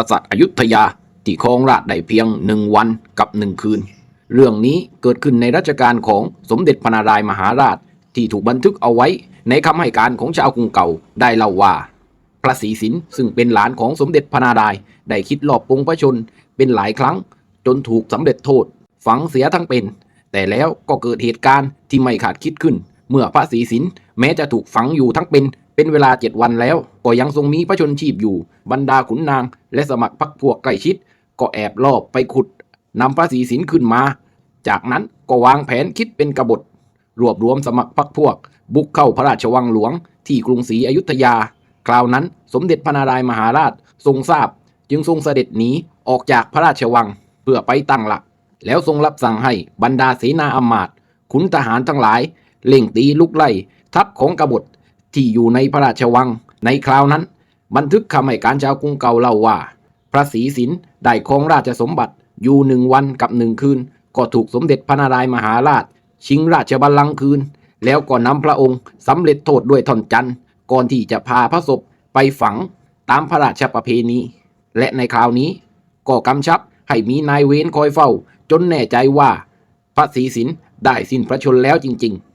กษัตริย์อยุธยาที่ครองราชได้เพียงหนึ่งวันกับหนึ่งคืน เรื่องนี้เกิดขึ้นในรัชกาลของสมเด็จพระนารายมหาราชที่ถูกบันทึกเอาไว้ในคำให้การของชาวกรุงเก่าได้เล่าว่า พระศรีสินซึ่งเป็นหลานของสมเด็จพระนารายณ์ได้คิดหลอบปลงพระชนเป็นหลายครั้ง จนถูกสำเร็จโทษ ฝังเสียทั้งเป็น แต่แล้วก็เกิดเหตุการณ์ที่ไม่คาดคิดขึ้น เมื่อพระศรีสินแม้จะถูกฝังอยู่ทั้งเป็นเป็นเวลาเจ็ดวันแล้ว ก็ยังทรงมีพระชนชีพอยู่ บรรดาขุนนางและสมัครพรรคพวกใกล้ชิด ก็แอบลอบไปขุดนำพระศรีสินขึ้นมา จากนั้นก็วางแผนคิดเป็นกบฏ รวบรวมสมัครพรรคพวก บุกเข้าพระราชวังหลวง ที่กรุงศรีอยุธยา คราวนั้นสมเด็จพระนารายมหาราชทรงทราบ จึงทรงเสด็จหนีออกจากพระราชวังเพื่อไปตั้งหลัก แล้วทรงรับสั่งให้บรรดาเสนาอำมาตย์ขุนทหารทั้งหลายเล่งตีลุกไล่ทัพของกบฏที่อยู่ในพระราชวัง ในคราวนั้น บันทึกคำให้การชาวกรุงเก่าเล่าว่า พระศรีสินได้ครองราชสมบัติอยู่หนึ่งวันกับหนึ่งคืน ก็ถูกสมเด็จพระนารายมหาราช ชิงราชบัลลังก์คืน แล้วก็นำพระองค์สำเร็จโทษด้วยท่อนจันทร์ก่อนที่จะพาพระศพไปฝังตามพระราชประเพณี และในคราวนี้ ก็กำชับให้มีนายเวรคอยเฝ้า จนแน่ใจว่า พระศรีสินได้สิ้นพระชนแล้วจริง ๆ